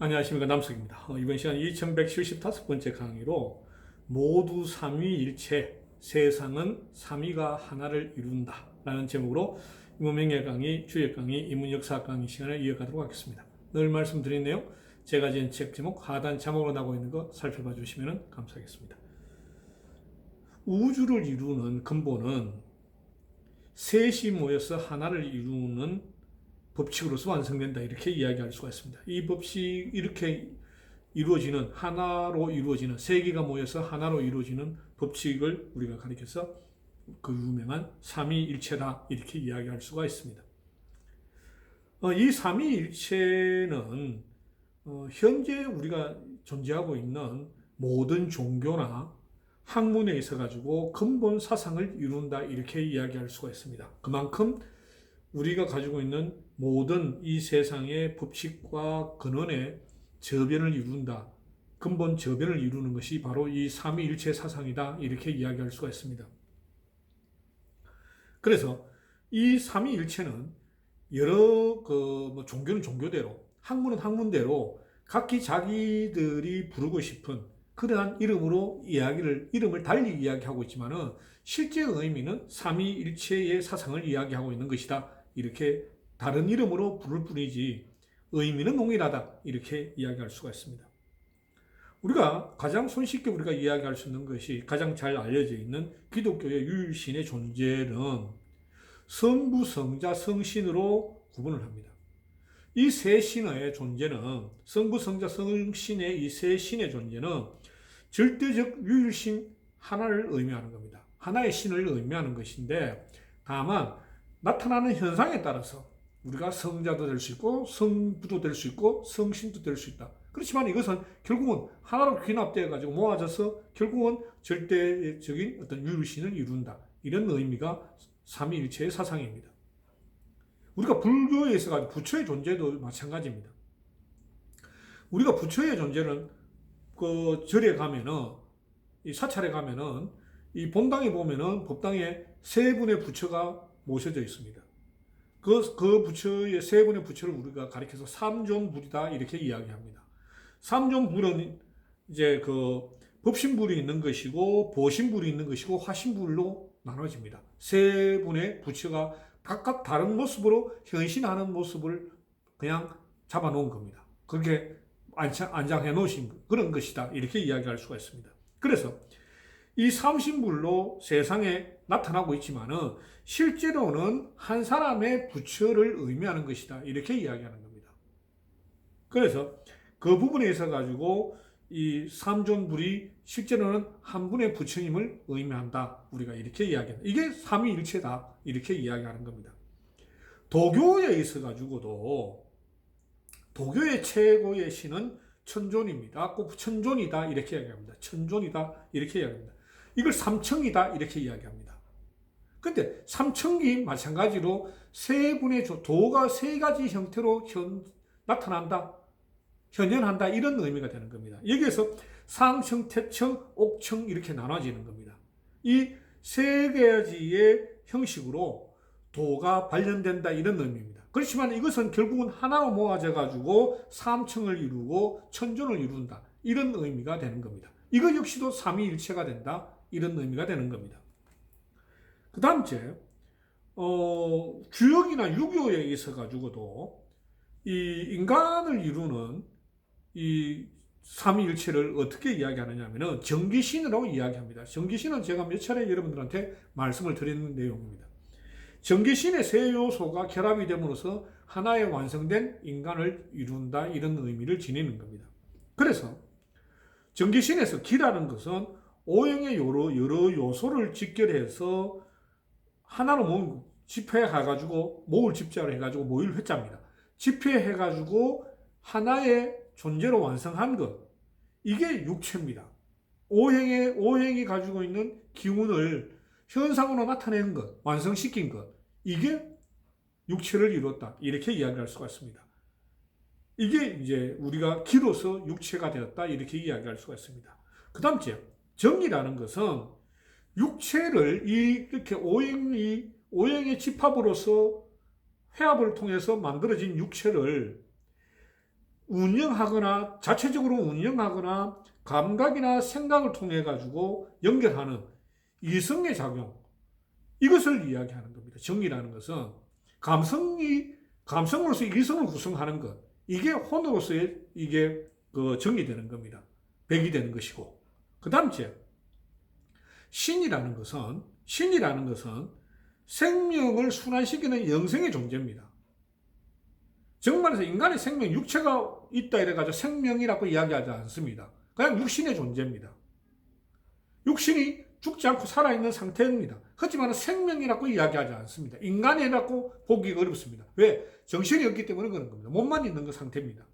안녕하십니까 남석입니다. 어, 이번 시간 2175번째 강의로 모두 삼위일체 세상은 삼위가 하나를 이룬다 라는 제목으로 인문명예 강의, 주역 강의, 인문역사 강의 시간을 이어가도록 하겠습니다. 늘 말씀드린 내용 제가 지은 책 제목 하단 자막으로 나오고 있는 거 살펴봐 주시면 감사하겠습니다. 우주를 이루는 근본은 셋이 모여서 하나를 이루는 법칙으로서 완성된다 이렇게 이야기할 수가 있습니다. 이 법칙 이렇게 이루어지는 하나로 이루어지는 세 개가 모여서 하나로 이루어지는 법칙을 우리가 가리켜서 그 유명한 삼위일체다 이렇게 이야기할 수가 있습니다. 어, 이 삼위일체는 어, 현재 우리가 존재하고 있는 모든 종교나 학문에 있어 가지고 근본 사상을 이룬다 이렇게 이야기할 수가 있습니다. 그만큼 우리가 가지고 있는 모든 이 세상의 법칙과 근원의 저변을 이룬다. 근본 저변을 이루는 것이 바로 이 삼위일체 사상이다. 이렇게 이야기할 수가 있습니다. 그래서 이 삼위일체는 여러 그 뭐 종교는 종교대로, 학문은 학문대로 각기 자기들이 부르고 싶은 그러한 이름으로 이야기를 이름을 달리 이야기하고 있지만은 실제 의미는 삼위일체의 사상을 이야기하고 있는 것이다. 이렇게 다른 이름으로 부를 뿐이지 의미는 동일하다 이렇게 이야기할 수가 있습니다. 우리가 가장 손쉽게 우리가 이야기할 수 있는 것이 가장 잘 알려져 있는 기독교의 유일신의 존재는 성부, 성자, 성신으로 구분을 합니다. 이 세 신의 존재는 성부, 성자, 성신의 이 세 신의 존재는 절대적 유일신 하나를 의미하는 겁니다. 하나의 신을 의미하는 것인데 다만 나타나는 현상에 따라서 우리가 성자도 될 수 있고 성부도 될 수 있고 성신도 될 수 있다. 그렇지만 이것은 결국은 하나로 귀납되어 가지고 모아져서 결국은 절대적인 어떤 유일신을 이룬다. 이런 의미가 삼위일체의 사상입니다. 우리가 불교에 있어가지고 부처의 존재도 마찬가지입니다. 우리가 부처의 존재는 그 절에 가면은 이 사찰에 가면은 이 본당에 보면은 법당에 세 분의 부처가 모셔져 있습니다. 그, 그 부처의 세 분의 부처를 우리가 가리켜서 삼존불이다 이렇게 이야기합니다. 삼존불은 이제 그 법신불이 있는 것이고 보신불이 있는 것이고 화신불로 나눠집니다. 세 분의 부처가 각각 다른 모습으로 현신하는 모습을 그냥 잡아놓은 겁니다. 그렇게 안장, 안장해 놓으신 그런 것이다 이렇게 이야기할 수가 있습니다. 그래서 이 삼신불로 세상에 나타나고 있지만은 실제로는 한 사람의 부처를 의미하는 것이다. 이렇게 이야기하는 겁니다. 그래서 그 부분에 있어 가지고 이 삼존불이 실제로는 한 분의 부처님을 의미한다. 우리가 이렇게 이야기한다. 이게 삼위일체다. 이렇게 이야기하는 겁니다. 도교에 있어 가지고도 도교의 최고의 신은 천존입니다. 꼭 천존이다. 이렇게 이야기합니다. 천존이다. 이렇게 이야기합니다. 이걸 삼청이다. 이렇게 이야기합니다. 근데 삼청기 마찬가지로 세 분의 도가 세 가지 형태로 현, 나타난다. 현현한다. 이런 의미가 되는 겁니다. 여기에서 상청, 태청, 옥청 이렇게 나눠지는 겁니다. 이 세 가지의 형식으로 도가 발현된다. 이런 의미입니다. 그렇지만 이것은 결국은 하나로 모아져 가지고 삼청을 이루고 천존을 이룬다. 이런 의미가 되는 겁니다. 이거 역시도 삼위일체가 된다. 이런 의미가 되는 겁니다. 그 다음째, 어, 주역이나 유교에 있어 가지고도 이 인간을 이루는 이 삼위일체를 어떻게 이야기하느냐 하면은 정기신으로 이야기합니다. 정기신은 제가 몇 차례 여러분들한테 말씀을 드리는 내용입니다. 정기신의 세 요소가 결합이 됨으로써 하나의 완성된 인간을 이룬다 이런 의미를 지니는 겁니다. 그래서 정기신에서 기라는 것은 오행의 여러, 여러 요소를 직결해서 하나로 모은 집회해가지고 모을 집자로 해가지고 모일 회자입니다. 집회해가지고 하나의 존재로 완성한 것 이게 육체입니다. 오행의 오행이 가지고 있는 기운을 현상으로 나타낸 것, 완성시킨 것 이게 육체를 이뤘다 이렇게 이야기할 수가 있습니다. 이게 이제 우리가 기로서 육체가 되었다 이렇게 이야기할 수가 있습니다. 그 다음 째 정이라는 것은 육체를 이렇게 오행이 오행의 집합으로서 회합을 통해서 만들어진 육체를 운영하거나 자체적으로 운영하거나 감각이나 생각을 통해 가지고 연결하는 이성의 작용 이것을 이야기하는 겁니다. 정이라는 것은 감성이 감성으로서 이성을 구성하는 것 이게 혼으로서의 이게 그 정리되는 겁니다. 백이 되는 것이고 그 다음째 신이라는 것은 신이라는 것은 생명을 순환시키는 영생의 존재입니다. 정말에서 인간의 생명, 육체가 있다 이래가지고 생명이라고 이야기하지 않습니다. 그냥 육신의 존재입니다. 육신이 죽지 않고 살아있는 상태입니다. 하지만 생명이라고 이야기하지 않습니다. 인간이라고 보기 어렵습니다. 왜? 정신이 없기 때문에 그런 겁니다. 몸만 있는 그 상태입니다.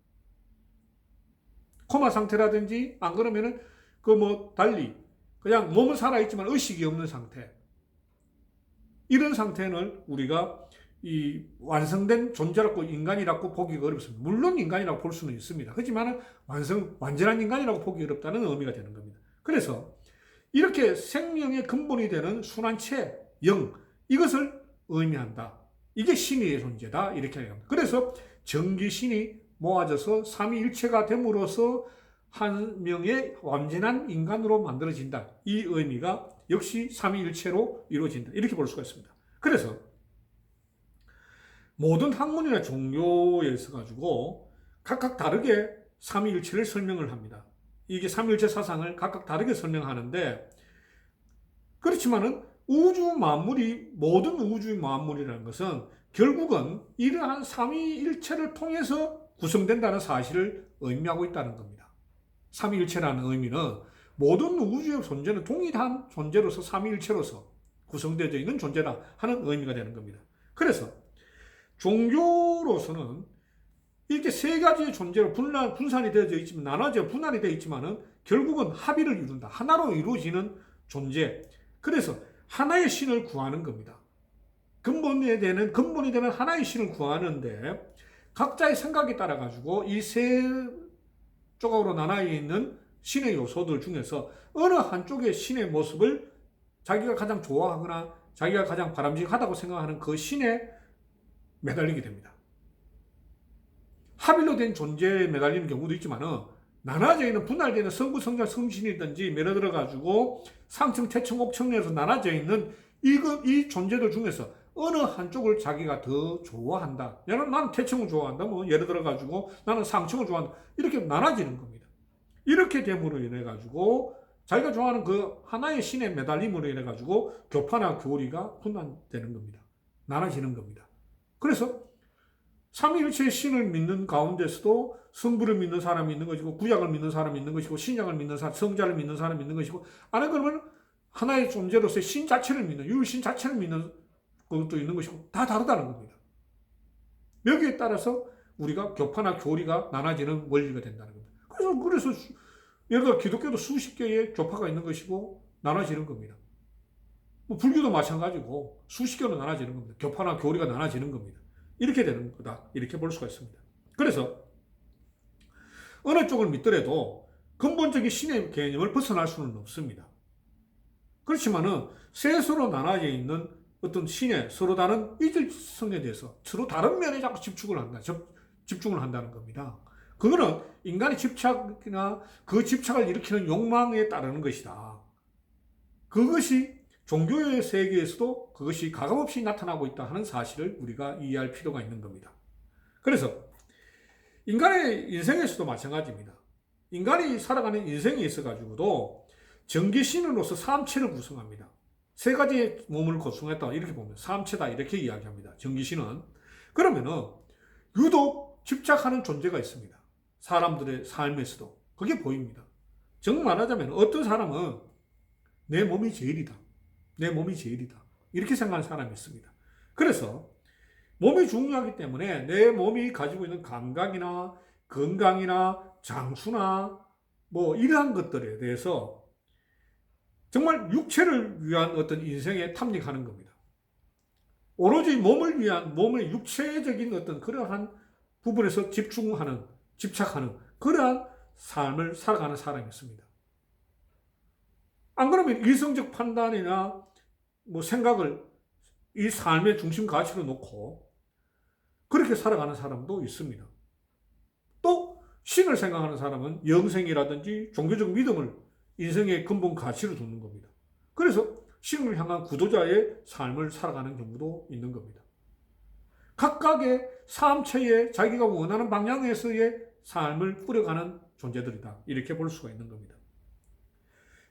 코마 상태라든지 안 그러면은 그 뭐 달리 그냥 몸은 살아있지만 의식이 없는 상태. 이런 상태는 우리가 이 완성된 존재라고 인간이라고 보기가 어렵습니다. 물론 인간이라고 볼 수는 있습니다. 하지만 완성 완전한 인간이라고 보기 어렵다는 의미가 되는 겁니다. 그래서 이렇게 생명의 근본이 되는 순환체 영 이것을 의미한다. 이게 신의 존재다 이렇게 합니다. 그래서 전기신이 모아져서 삼위일체가 됨으로써 한 명의 완전한 인간으로 만들어진다. 이 의미가 역시 삼위일체로 이루어진다. 이렇게 볼 수가 있습니다. 그래서 모든 학문이나 종교에서 가지고 각각 다르게 삼위일체를 설명을 합니다. 이게 삼위일체 사상을 각각 다르게 설명하는데 그렇지만은 우주 만물이 모든 우주 만물이라는 것은 결국은 이러한 삼위일체를 통해서 구성된다는 사실을 의미하고 있다는 겁니다. 삼위일체라는 의미는 모든 우주의 존재는 동일한 존재로서 삼위일체로서 구성되어 있는 존재다 하는 의미가 되는 겁니다. 그래서 종교로서는 이렇게 세 가지의 존재로 분란, 분산이 되어져 있지만, 나눠져 분할이 되어 있지만은 결국은 합의를 이룬다. 하나로 이루어지는 존재. 그래서 하나의 신을 구하는 겁니다. 근본이 되는, 근본이 되는 하나의 신을 구하는데, 각자의 생각에 따라 가지고 이 세 조각으로 나눠 있는 신의 요소들 중에서 어느 한쪽의 신의 모습을 자기가 가장 좋아하거나 자기가 가장 바람직하다고 생각하는 그 신에 매달리게 됩니다. 합일로 된 존재에 매달리는 경우도 있지만은 나눠져 있는 분할되는 성부, 성자, 성신이든지 들어 가지고 상층, 태층, 옥층에서 나눠져 있는 이거 이 존재들 중에서 어느 한쪽을 자기가 더 좋아한다. 나는 난 태층을 좋아한다. 뭐 예를 들어 가지고 나는 상층을 좋아한다. 이렇게 나눠지는 겁니다. 이렇게 됨으로 인해 가지고 자기가 좋아하는 그 하나의 신에 매달림으로 인해 가지고 교파나 교리가 분단되는 겁니다. 나눠지는 겁니다. 그래서 삼위일체의 신을 믿는 가운데서도 성부를 믿는 사람이 있는 것이고 구약을 믿는 사람이 있는 것이고 신약을 믿는 사람, 성자를 믿는 사람이 있는 것이고 아니 그러면 하나의 존재로서의 신 자체를 믿는 유일신 자체를 믿는 것도 있는 것이고 다 다르다는 겁니다. 여기에 따라서 우리가 교파나 교리가 나눠지는 원리가 된다는 겁니다. 그래서 그래서 예를 들어 기독교도 수십 개의 교파가 있는 것이고 나눠지는 겁니다. 뭐 불교도 마찬가지고 수십 개로 나눠지는 겁니다. 교파나 교리가 나눠지는 겁니다. 이렇게 되는 거다. 이렇게 볼 수가 있습니다. 그래서 어느 쪽을 믿더라도 근본적인 신의 개념을 벗어날 수는 없습니다. 그렇지만은 셋으로 나눠져 있는 어떤 신의 서로 다른 이질성에 대해서 서로 다른 면에 자꾸 집중을 한다. 집중을 한다는 겁니다. 그거는 인간의 집착이나 그 집착을 일으키는 욕망에 따르는 것이다. 그것이 종교의 세계에서도 그것이 가감없이 나타나고 있다 하는 사실을 우리가 이해할 필요가 있는 겁니다. 그래서 인간의 인생에서도 마찬가지입니다. 인간이 살아가는 인생에 있어 가지고도 전기신으로서 삼체를 구성합니다. 세 가지의 몸을 구성했다 이렇게 보면 삼체다 이렇게 이야기합니다. 전기신은 그러면은 유독 집착하는 존재가 있습니다. 사람들의 삶에서도 그게 보입니다. 정말 말하자면 어떤 사람은 내 몸이 제일이다. 내 몸이 제일이다. 이렇게 생각하는 사람이 있습니다. 그래서 몸이 중요하기 때문에 내 몸이 가지고 있는 감각이나 건강이나 장수나 뭐 이러한 것들에 대해서 정말 육체를 위한 어떤 인생에 탐닉하는 겁니다. 오로지 몸을 위한 몸의 육체적인 어떤 그러한 부분에서 집중하는 집착하는 그러한 삶을 살아가는 사람이 있습니다. 안 그러면 이성적 판단이나 뭐 생각을 이 삶의 중심 가치로 놓고 그렇게 살아가는 사람도 있습니다. 또 신을 생각하는 사람은 영생이라든지 종교적 믿음을 인생의 근본 가치로 두는 겁니다. 그래서 신을 향한 구도자의 삶을 살아가는 경우도 있는 겁니다. 각각의 삶체에 자기가 원하는 방향에서의 삶을 꾸려가는 존재들이다. 이렇게 볼 수가 있는 겁니다.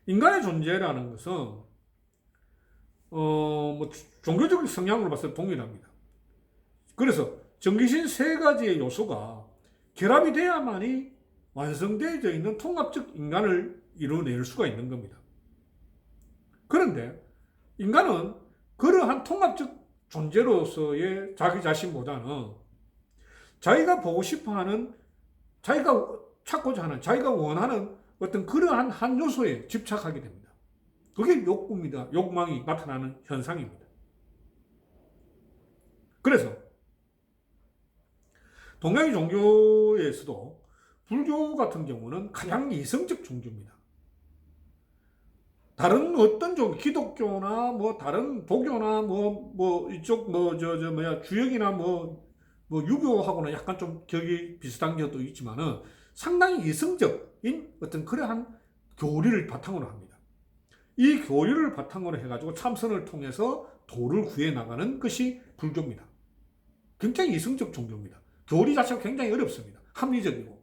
인간의 존재라는 것은 어, 뭐 종교적 성향으로 봤을 때 동일합니다. 그래서 정기신 세 가지의 요소가 결합이 돼야만이 완성되어져 있는 통합적 인간을 이루어낼 수가 있는 겁니다. 그런데 인간은 그러한 통합적 존재로서의 자기 자신보다는 자기가 보고 싶어 하는, 자기가 찾고자 하는, 자기가 원하는 어떤 그러한 한 요소에 집착하게 됩니다. 그게 욕구입니다. 욕망이 나타나는 현상입니다. 그래서 동양의 종교에서도 불교 같은 경우는 가장 이성적 종교입니다. 다른 어떤 종, 기독교나 뭐 다른 도교나 뭐, 뭐 이쪽 뭐 저, 저 뭐야 주역이나 뭐, 뭐 유교하고는 약간 좀 격이 비슷한 것도 있지만은 상당히 이성적인 어떤 그러한 교리를 바탕으로 합니다. 이 교리를 바탕으로 해가지고 참선을 통해서 도를 구해 나가는 것이 불교입니다. 굉장히 이성적 종교입니다. 교리 자체가 굉장히 어렵습니다. 합리적이고.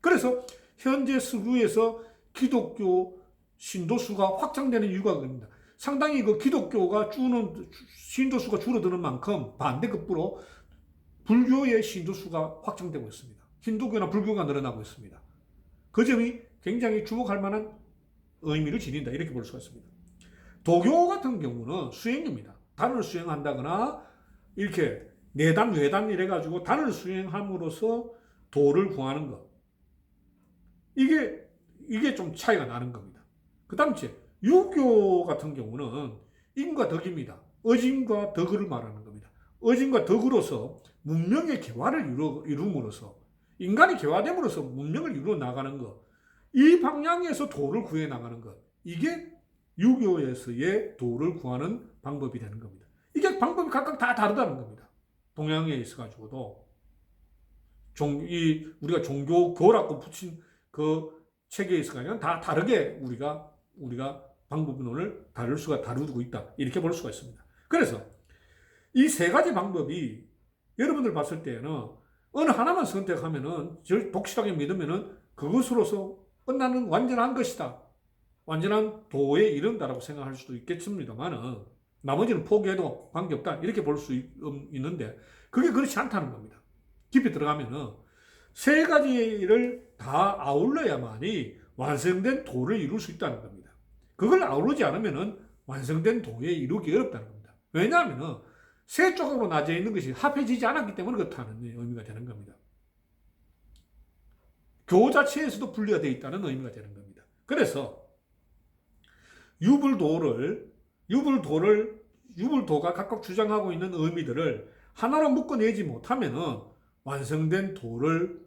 그래서 현재 서구에서 기독교 신도수가 확장되는 이유가 그겁니다. 상당히 그 기독교가 주는 신도수가 줄어드는 만큼 반대급부로 불교의 신도수가 확장되고 있습니다. 힌두교나 불교가 늘어나고 있습니다. 그 점이 굉장히 주목할 만한 의미를 지닌다. 이렇게 볼 수가 있습니다. 도교 같은 경우는 수행입니다. 단을 수행한다거나 이렇게 내단, 외단 이래 가지고 단을 수행함으로써 도를 구하는 것. 이게, 이게 좀 차이가 나는 겁니다. 그 다음 째, 유교 같은 경우는 인과 덕입니다. 어진과 덕을 말하는 겁니다. 어진과 덕으로서 문명의 개화를 이루, 이룸으로써 인간이 개화됨으로써 문명을 이루어 나가는 것. 이 방향에서 도를 구해 나가는 것. 이게 유교에서의 도를 구하는 방법이 되는 겁니다. 이게 방법이 각각 다 다르다는 겁니다. 동양에 있어가지고도 종, 이 우리가 종교 교라고 붙인 그 체계에 있어가지고 다 다르게 우리가 우리가 방법론을 다룰 수가 다루고 있다 이렇게 볼 수가 있습니다. 그래서 이 세 가지 방법이 여러분들 봤을 때에는 어느 하나만 선택하면은 독실하게 믿으면은 그것으로서 끝나는 완전한 것이다. 완전한 도에 이른다라고 생각할 수도 있겠습니다만은 나머지는 포기해도 관계없다. 이렇게 볼 수 있는데 그게 그렇지 않다는 겁니다. 깊이 들어가면은 세 가지를 다 아울러야만이 완성된 도를 이룰 수 있다는 겁니다. 그걸 아우르지 않으면은 완성된 도에 이루기 어렵다는 겁니다. 왜냐하면은 세 쪽으로 나져 있는 것이 합해지지 않았기 때문에 그렇다는 의미가 되는 겁니다. 교 자체에서도 분리가 되어 있다는 의미가 되는 겁니다. 그래서 유불도를 유불도를 유불도가 각각 주장하고 있는 의미들을 하나로 묶어내지 못하면은 완성된 도를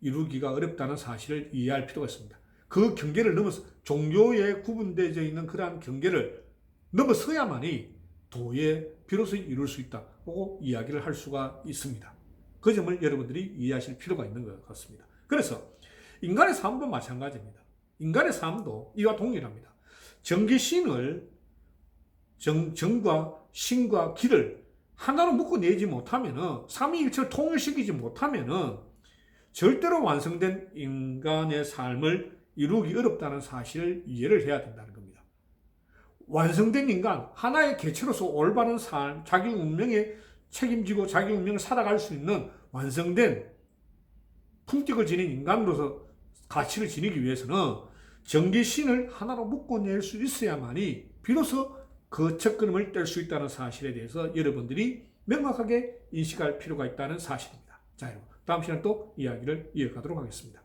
이루기가 어렵다는 사실을 이해할 필요가 있습니다. 그 경계를 넘어서 종교에 구분되어 있는 그러한 경계를 넘어서야만이 도에 비로소 이룰 수 있다고 이야기를 할 수가 있습니다. 그 점을 여러분들이 이해하실 필요가 있는 것 같습니다. 그래서 인간의 삶도 마찬가지입니다. 인간의 삶도 이와 동일합니다. 정기신을 정, 정과 신과 기를 하나로 묶어내지 못하면은 삼위일체를 통일시키지 못하면은 절대로 완성된 인간의 삶을 이루기 어렵다는 사실을 이해를 해야 된다는 겁니다. 완성된 인간, 하나의 개체로서 올바른 삶, 자기 운명에 책임지고 자기 운명을 살아갈 수 있는 완성된 품격을 지닌 인간으로서 가치를 지니기 위해서는 정기신을 하나로 묶어낼 수 있어야만이 비로소 그 첫걸음을 뗄 수 있다는 사실에 대해서 여러분들이 명확하게 인식할 필요가 있다는 사실입니다. 자, 여러분. 다음 시간에 또 이야기를 이어가도록 하겠습니다.